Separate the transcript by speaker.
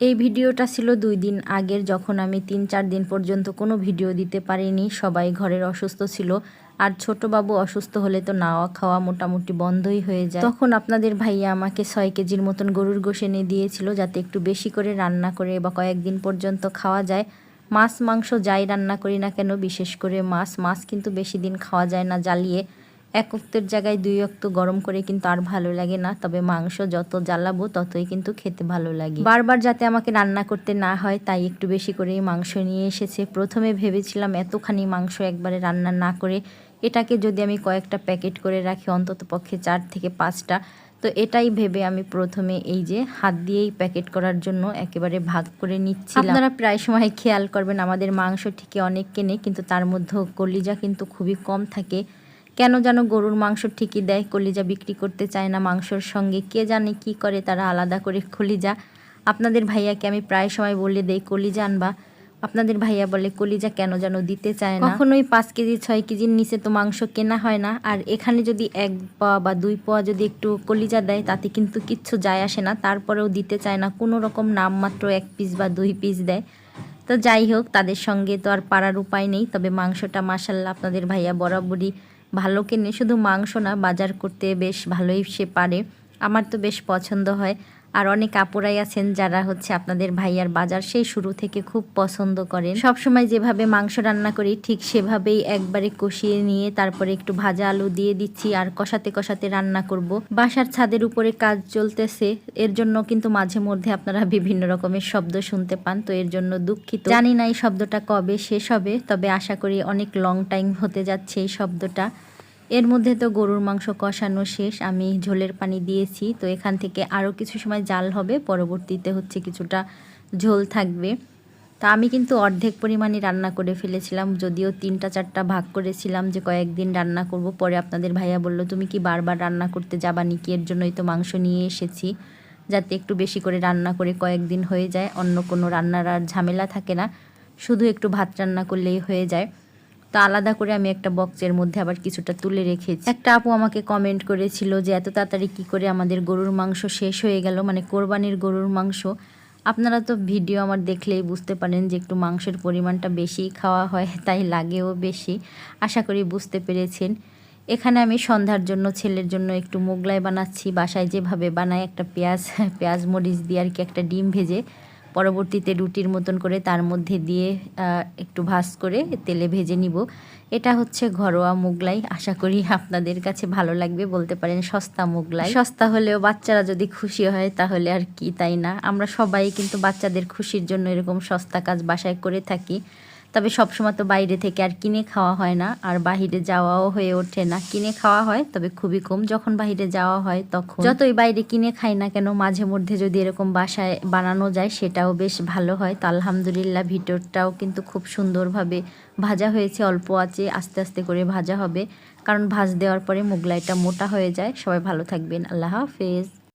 Speaker 1: এই ভিডিওটা ছিল দুই দিন আগের, যখন আমি তিন চার দিন পর্যন্ত কোনো ভিডিও দিতে পারিনি। সবাই ঘরের অসুস্থ ছিল, আর ছোট বাবু অসুস্থ হলে তো নাওয়া খাওয়া মোটামুটি বন্ধই হয়ে যায়। তখন আপনাদের ভাইয়া আমাকে ছয় কেজির মতন গরুর গোশ এনে দিয়েছিল, যাতে একটু বেশি করে রান্না করে বা কয়েকদিন পর্যন্ত খাওয়া যায়। মাছ, মাংস যাই রান্না করি না কেন, বিশেষ করে মাছ। মাছ কিন্তু বেশি দিন খাওয়া যায় না, জ্বালিয়ে এক অক্তের জায়গায় দুই অক্ত গরম করে কিন্তু আর ভালো লাগে না। তবে মাংস যত জ্বালাবো, ততই কিন্তু খেতে ভালো লাগে। বারবার যাতে আমাকে রান্না করতে না হয়, তাই একটু বেশি করেই মাংস নিয়ে এসেছে। প্রথমে ভেবেছিলাম এতখানি মাংস একবারে রান্না না করে এটাকে যদি আমি কয়েকটা প্যাকেট করে রাখি, অন্তত পক্ষে চার থেকে পাঁচটা। তো এটাই ভেবে আমি প্রথমে এই যে হাত দিয়েই প্যাকেট করার জন্য একেবারে ভাগ করে নিচ্ছি আপনারা প্রায় সময় খেয়াল করবেন, আমাদের মাংস ঠিকই অনেক কেনে কিন্তু তার মধ্যেও কলিজা কিন্তু খুবই কম থাকে। কেন যেন গরুর মাংস ঠিকই দেয়, কলিজা বিক্রি করতে চায় না মাংসর সঙ্গে। কে জানে কি করে তারা আলাদা করে কলিজা। আপনাদের ভাইয়াকে আমি প্রায় সময় বলে দেই, কলিজা আনবা। আপনাদের ভাইয়া বলে, কলিজা কেন যেন দিতে চায় না? কখনোই পাঁচ কেজি, ছয় কেজির নিচে তো মাংস কেনা হয় না। আর এখানে যদি এক পোয়া বা দুই পোয়া যদি একটু কলিজা দেয়, তাতে কিন্তু কিচ্ছু যায় আসে না। তারপরেও দিতে চায় না। কোনো রকম নামমাত্র এক পিস বা দুই পিস দেয়। তো যাই হোক, তাদের সঙ্গে তো আর পারার উপায় নেই। তবে মাংসটা মাসাল্লাহ আপনাদের ভাইয়া বরাবরই ভালো কেনে, শুধু মাংস না, বাজার করতে বেশ ভালোই সে পারে। আমার তো বেশ পছন্দ হয়। আর অনেক আপুরাই আছেন যারা হচ্ছে আপনাদের ভাইয়ার বাজার সেই শুরু থেকে খুব পছন্দ করেন। সবসময় যেভাবে মাংস রান্না করি ঠিক সেভাবেই একবারে কষিয়ে নিয়ে তারপরে একটু ভাজা আলু দিয়ে দিচ্ছি আর কষাতে কষাতে রান্না করব। বাসার ছাদের উপরে কাজ চলতেছে, এর জন্য কিন্তু মাঝে মধ্যে আপনারা বিভিন্ন রকমের শব্দ শুনতে পান, তো এর জন্য দুঃখিত। জানি না এই শব্দটা কবে শেষ হবে, তবে আশা করি অনেক লং টাইম হতে যাচ্ছে এই শব্দটা। এর মধ্যে তো গরুর মাংস কষানো শেষ, আমি ঝোলের পানি দিয়েছি, তো এখান থেকে আরও কিছু সময় জাল হবে, পরবর্তীতে হচ্ছে কিছুটা ঝোল থাকবে। তা আমি কিন্তু অর্ধেক পরিমাণে রান্না করে ফেলেছিলাম, যদিও তিনটা চারটা ভাগ করেছিলাম যে কয়েকদিন রান্না করব, পরে আপনাদের ভাইয়া বলল, তুমি কি বারবার রান্না করতে যাবা নাকি? এর জন্যই তো মাংস নিয়ে এসেছি। যাতে একটু বেশি করে রান্না করে কয়েকদিন হয়ে যায়, অন্য কোনো রান্নার আর ঝামেলা থাকে না, শুধু একটু ভাত রান্না করলেই হয়ে যায়। তো আলাদা করে আমি একটা বক্সের মধ্যে আবার কিছুটা তুলে রেখেছি। একটা আপু আমাকে কমেন্ট করেছিল যে, এত তাড়াতাড়ি কী করে আমাদের গরুর মাংস শেষ হয়ে গেল? মানে কোরবানির গরুর মাংস? আপনারা তো ভিডিও আমার দেখলেই বুঝতে পারেন যে, একটু মাংসের পরিমাণটা বেশি খাওয়া হয়, তাই লাগেও বেশি। আশা করি বুঝতে পেরেছেন। এখানে আমি সন্ধ্যার জন্য, ছেলের জন্য একটু মোগলাই বানাচ্ছি। বাসায় যেভাবে বানাই, একটা পেঁয়াজ পেঁয়াজ মরিচ দিয়ে আর কি একটা ডিম ভেজে। পরবর্তীতে রুটির মতন করে তার মধ্যে দিয়ে একটু ভাস করে তেলে ভেজে নিব। এটা হচ্ছে ঘরোয়া মোগলাই। আশা করি আপনাদের কাছে ভালো লাগবে, বলতে পারেন সস্তা মোগলাই। সস্তা হলেও বাচ্চারা যদি খুশি হয় তাহলে আর কি, তাই না? আমরা সবাই কিন্তু বাচ্চাদের খুশির জন্য এরকম সস্তা কাজ বাসায় করে থাকি। তবে সবসময় তো বাইরে থেকে আর কিনে খাওয়া হয় না। আর বাহিরে যাওয়াও হয়ে ওঠে না। কিনে খাওয়া হয়, তবে খুবই কম। যখন বাহিরে যাওয়া হয়, তখন যতই বাইরে কিনে খাই না কেন, মাঝে মধ্যে যদি এরকম বাসায় বানানো যায়, সেটাও বেশ ভালো হয়। তো আলহামদুলিল্লাহ, ভিতরটাও কিন্তু খুব সুন্দরভাবে ভাজা হয়েছে। অল্প আছে, আস্তে আস্তে করে ভাজা হবে। কারণ ভাজ দেওয়ার পরে মোগলাইটা মোটা হয়ে যায়। সবাই ভালো থাকবেন। আল্লাহ হাফেজ।